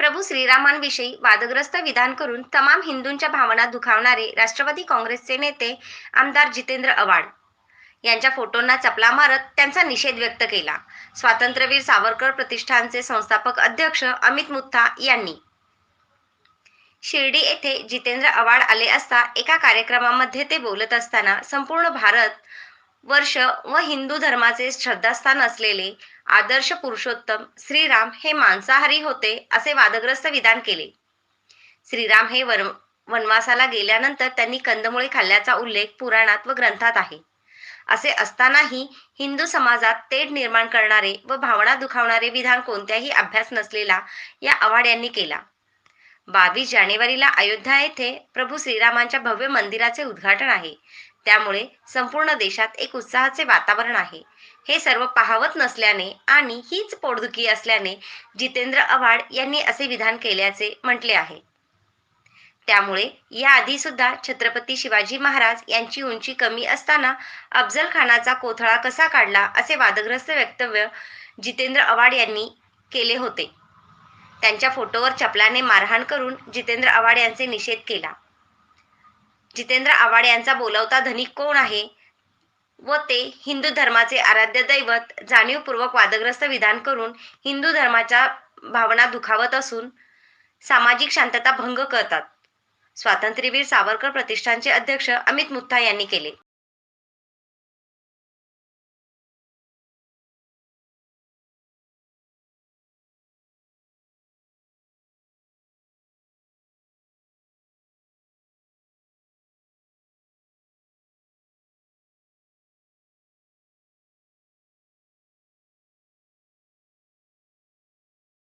प्रभू श्रीरामांविषयी वादग्रस्त विधान करून तमाम हिंदूंच्या भावना दुखावणारे राष्ट्रवादी काँग्रेसचे नेते आमदार जितेंद्र आव्हाड यांच्या फोटोंना चपला मारत त्यांचा निषेध व्यक्त केला. स्वातंत्र्यवीर सावरकर प्रतिष्ठानचे संस्थापक अध्यक्ष अमित मुत्था यांनी शिर्डी येथे जितेंद्र आव्हाड आले असता एका कार्यक्रमामध्ये ते बोलत असताना संपूर्ण भारत वर्ष व हिंदू धर्माचे श्रद्धास्थान असलेले आदर्श पुरुषोत्तम श्रीराम हे मांसाहारी होते असे वादग्रस्त विधान केले. श्रीराम हे वर वनवासाला गेल्यानंतर त्यांनी कंदमुळे खाल्ल्याचा उल्लेख पुराणात व ग्रंथात आहे. असे असतानाही हिंदू समाजात तेढ निर्माण करणारे व भावना दुखावणारे विधान कोणत्याही अभ्यास नसलेला या आव्हाड यांनी केला. बावीस जानेवारीला अयोध्या येथे प्रभू श्रीरामांच्या भव्य मंदिराचे उद्घाटन आहे. त्यामुळे संपूर्ण देशात एक उत्साहाचे वातावरण आहे. हे सर्व पाहवत नसल्याने आणि हीच पोटदुखी असल्याने जितेंद्र आव्हाड यांनी असे विधान केल्याचे म्हटले आहे. त्यामुळे याआधी सुद्धा छत्रपती शिवाजी महाराज यांची उंची कमी असताना अफजल खानाचा कोथळा कसा काढला असे वादग्रस्त वक्तव्य जितेंद्र आव्हाड यांनी केले होते. त्यांच्या फोटोवर चपलाने मारहाण करून जितेंद्र आव्हाड यांचे निषेध केला. जितेंद्र आव्हाड यांचा बोलवता धनिक कोण आहे? व ते हिंदू धर्माचे आराध्य दैवत जाणीवपूर्वक वादग्रस्त विधान करून हिंदू धर्माच्या भावना दुखावत असून सामाजिक शांतता भंग करतात. स्वातंत्र्यवीर सावरकर प्रतिष्ठानचे अध्यक्ष अमित मुत्था यांनी केले.